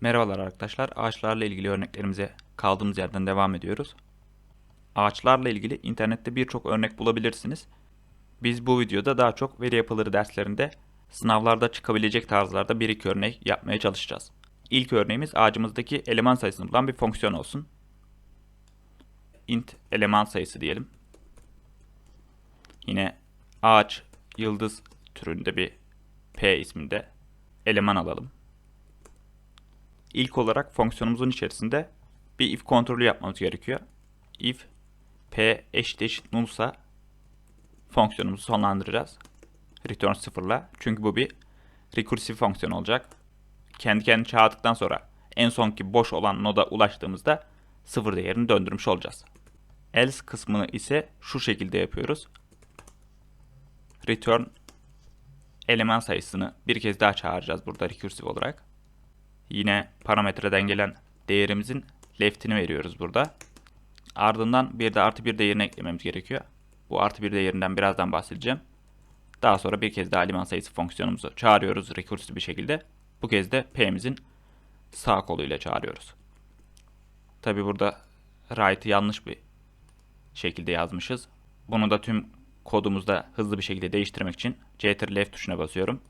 Merhabalar arkadaşlar. Ağaçlarla ilgili örneklerimize kaldığımız yerden devam ediyoruz. Ağaçlarla ilgili internette birçok örnek bulabilirsiniz. Biz bu videoda daha çok veri yapıları derslerinde sınavlarda çıkabilecek tarzlarda bir iki örnek yapmaya çalışacağız. İlk örneğimiz ağacımızdaki eleman sayısını bulan bir fonksiyon olsun. int eleman sayısı diyelim. Yine ağaç yıldız türünde bir p isminde eleman alalım. İlk olarak fonksiyonumuzun içerisinde bir if kontrolü yapmamız gerekiyor. If p eşit eşit nullsa fonksiyonumuzu sonlandıracağız. Return sıfırla. Çünkü bu bir recursive fonksiyon olacak. Kendi kendini çağırdıktan sonra en sonki boş olan noda ulaştığımızda sıfır değerini döndürmüş olacağız. Else kısmını ise şu şekilde yapıyoruz. Return eleman sayısını bir kez daha çağıracağız burada recursive olarak. Yine parametreden gelen değerimizin left'ini veriyoruz burada. Ardından bir de artı bir değerini eklememiz gerekiyor. Bu artı bir değerinden birazdan bahsedeceğim. Daha sonra bir kez daha eleman sayısı fonksiyonumuzu çağırıyoruz recursive bir şekilde. Bu kez de p'mizin sağ koluyla çağırıyoruz. Tabi burada write'ı yanlış bir şekilde yazmışız. Bunu da tüm kodumuzda hızlı bir şekilde değiştirmek için Ctrl Left tuşuna basıyorum.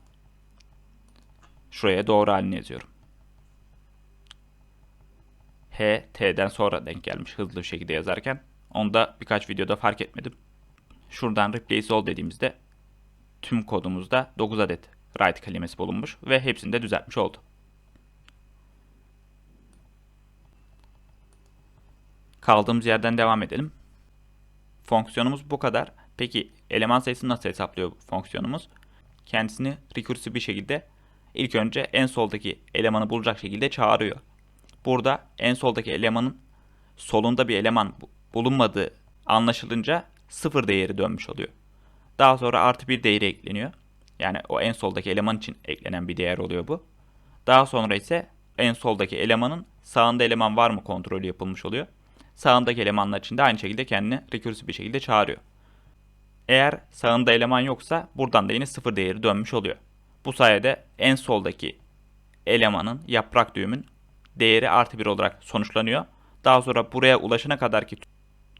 Şuraya doğru halini yazıyorum. H, T'den sonra denk gelmiş hızlı bir şekilde yazarken. Onu da birkaç videoda fark etmedim. Şuradan replace all dediğimizde tüm kodumuzda 9 adet write kelimesi bulunmuş ve hepsini de düzeltmiş oldu. Kaldığımız yerden devam edelim. Fonksiyonumuz bu kadar. Peki eleman sayısını nasıl hesaplıyor bu fonksiyonumuz? Kendisini recursive bir şekilde ilk önce en soldaki elemanı bulacak şekilde çağırıyor. Burada en soldaki elemanın solunda bir eleman bulunmadığı anlaşılınca sıfır değeri dönmüş oluyor. Daha sonra artı bir değeri ekleniyor. Yani o en soldaki eleman için eklenen bir değer oluyor bu. Daha sonra ise en soldaki elemanın sağında eleman var mı kontrolü yapılmış oluyor. Sağındaki elemanlar için de aynı şekilde kendini recursive bir şekilde çağırıyor. Eğer sağında eleman yoksa buradan da yine sıfır değeri dönmüş oluyor. Bu sayede en soldaki elemanın yaprak düğümün değeri artı bir olarak sonuçlanıyor. Daha sonra buraya ulaşana kadar ki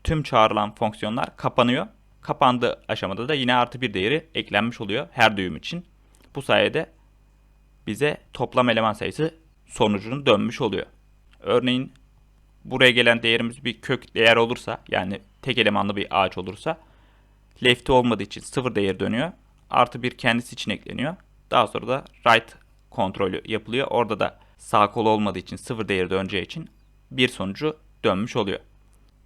tüm çağrılan fonksiyonlar kapanıyor. Kapandığı aşamada da yine artı bir değeri eklenmiş oluyor her düğüm için. Bu sayede bize toplam eleman sayısı sonucunun dönmüş oluyor. Örneğin buraya gelen değerimiz bir kök değer olursa yani tek elemanlı bir ağaç olursa left'i olmadığı için sıfır değeri dönüyor. Artı bir kendisi için ekleniyor. Daha sonra da right kontrolü yapılıyor. Orada da sağ kol olmadığı için sıfır değeri döneceği için bir sonucu dönmüş oluyor.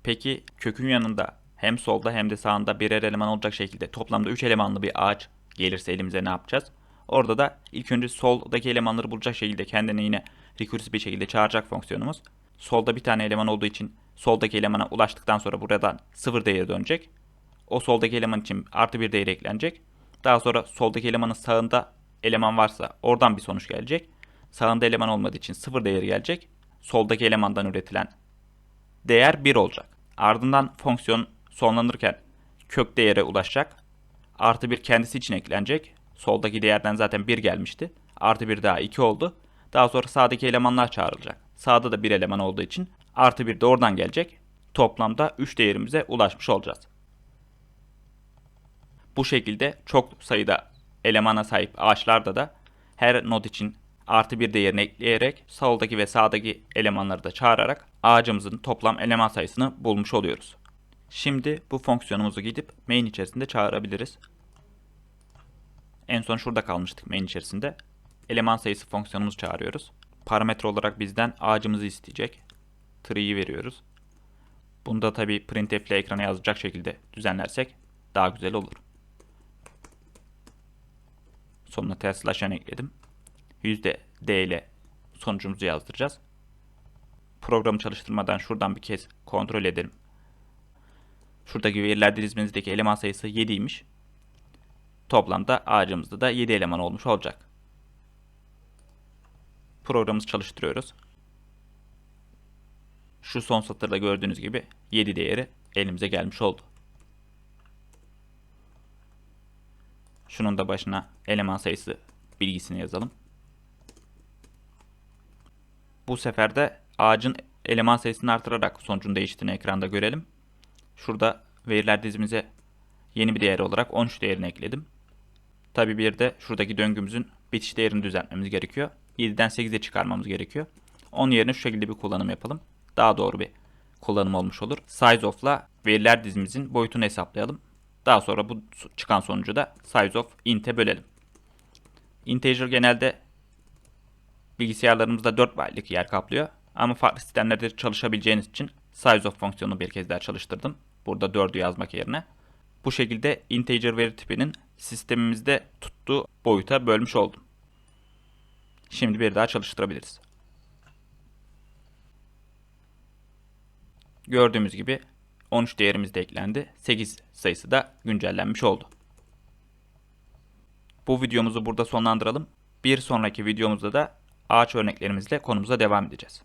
Peki kökün yanında hem solda hem de sağında birer eleman olacak şekilde toplamda 3 elemanlı bir ağaç gelirse elimize ne yapacağız? Orada da ilk önce soldaki elemanları bulacak şekilde kendini yine recursive bir şekilde çağıracak fonksiyonumuz. Solda bir tane eleman olduğu için soldaki elemana ulaştıktan sonra buradan sıfır değeri dönecek. O soldaki eleman için artı bir değeri eklenecek. Daha sonra soldaki elemanın sağında eleman varsa oradan bir sonuç gelecek. Sağında eleman olmadığı için sıfır değeri gelecek. Soldaki elemandan üretilen değer 1 olacak. Ardından fonksiyon sonlanırken kök değere ulaşacak. Artı bir kendisi için eklenecek. Soldaki değerden zaten 1 gelmişti. Artı bir daha 2 oldu. Daha sonra sağdaki elemanlar çağrılacak. Sağda da bir eleman olduğu için artı bir de oradan gelecek. Toplamda 3 değerimize ulaşmış olacağız. Bu şekilde çok sayıda elemana sahip ağaçlarda da her node için artı bir değerini ekleyerek soldaki ve sağdaki elemanları da çağırarak ağacımızın toplam eleman sayısını bulmuş oluyoruz. Şimdi bu fonksiyonumuzu gidip main içerisinde çağırabiliriz. En son şurada kalmıştık main içerisinde. Eleman sayısı fonksiyonumuzu çağırıyoruz. Parametre olarak bizden ağacımızı isteyecek. Tree'yi veriyoruz. Bunda tabi printf ile ekrana yazacak şekilde düzenlersek daha güzel olur. Sonuna test ekledim. %d ile sonucumuzu yazdıracağız. Programı çalıştırmadan şuradan bir kez kontrol edelim. Şuradaki veriler dizimizdeki eleman sayısı 7'ymiş. Toplamda ağacımızda da 7 eleman olmuş olacak. Programımızı çalıştırıyoruz. Şu son satırda gördüğünüz gibi 7 değeri elimize gelmiş oldu. Şunun da başına eleman sayısı bilgisini yazalım. Bu sefer de ağacın eleman sayısını artırarak sonucun değiştiğini ekranda görelim. Şurada veriler dizimize yeni bir değer olarak 13 değerini ekledim. Tabi bir de şuradaki döngümüzün bitiş değerini düzeltmemiz gerekiyor. 7'den 8'e çıkarmamız gerekiyor. Onun yerine şu şekilde bir kullanım yapalım. Daha doğru bir kullanım olmuş olur. Size of'la veriler dizimizin boyutunu hesaplayalım. Daha sonra bu çıkan sonucu da size of int'e bölelim. Integer genelde bilgisayarlarımızda 4 byte'lik yer kaplıyor. Ama farklı sistemlerde çalışabileceğiniz için size of fonksiyonunu bir kez daha çalıştırdım. Burada 4'ü yazmak yerine. Bu şekilde integer veri tipinin sistemimizde tuttuğu boyuta bölmüş oldum. Şimdi bir daha çalıştırabiliriz. Gördüğümüz gibi 13 değerimiz de eklendi. 8 sayısı da güncellenmiş oldu. Bu videomuzu burada sonlandıralım. Bir sonraki videomuzda da ağaç örneklerimizle konumuza devam edeceğiz.